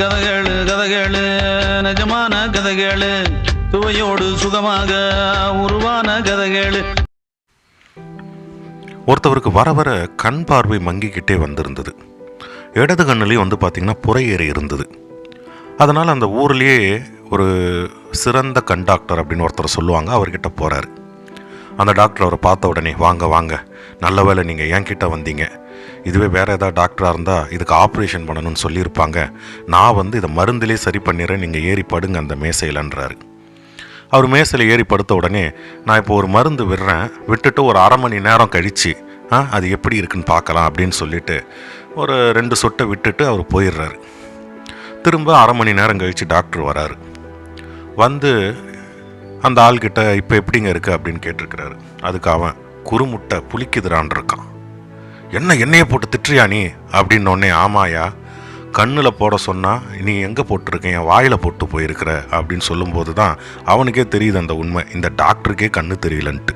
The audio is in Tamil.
கதகளு கதகளு நிஜமான கதகளு. சுவையோடு சுகமாக உருவான கதகளு. ஒருத்தவருக்கு வர வர கண் பார்வை மங்கிக்கிட்டே வந்திருந்தது. இடது கண்ணுலேயும் வந்து பார்த்திங்கன்னா புறையேறி இருந்தது. அதனால் அந்த ஊர்லேயே ஒரு சிறந்த கண்டாக்டர் அப்படின்னு ஒருத்தர் சொல்லுவாங்க அவர்கிட்ட போகிறாரு அந்த டாக்டர் அவரை பார்த்த உடனே வாங்க வாங்க. நல்ல வேலை நீங்கள் என்கிட்ட வந்தீங்க. இதுவே வேறு ஏதாவது டாக்டராக இருந்தால் இதுக்கு ஆப்ரேஷன் பண்ணணும்னு சொல்லியிருப்பாங்க. நான் வந்து இதை மருந்திலே சரி பண்ணிடுறேன் நீங்கள் ஏறி படுங்க அந்த மேசையிலன்றாரு. அவர் மேசையில் ஏறி படுத்த உடனே நான் இப்போ ஒரு மருந்து விடுறேன். விட்டுட்டு ஒரு அரை மணி நேரம் கழித்து ஆ அது எப்படி இருக்குன்னு பார்க்கலாம் அப்படின்னு சொல்லிட்டு ஒரு ரெண்டு சொட்டை விட்டுட்டு அவர் போயிடுறாரு. திரும்ப அரை மணி நேரம் கழித்து டாக்டர் வராரு. வந்து அந்த ஆள்கிட்ட இப்போ எப்படிங்க இருக்கு அப்படின்னு கேட்டிருக்கிறாரு. அதுக்கு அவன் குறுமுட்டை புளிக்குதுறான் இருக்கான். என்ன எண்ணெயை போட்டு திட்டுறியா நீ? அப்படின்னு ஆமாயா கண்ணில் போட சொன்னால் நீ எங்கே போட்டிருக்க? என் வாயில் போட்டு போயிருக்கிற? அப்படின்னு சொல்லும்போது தான் அவனுக்கே தெரியுது அந்த உண்மை. இந்த டாக்டருக்கே கண்ணு தெரியலன்ட்டு.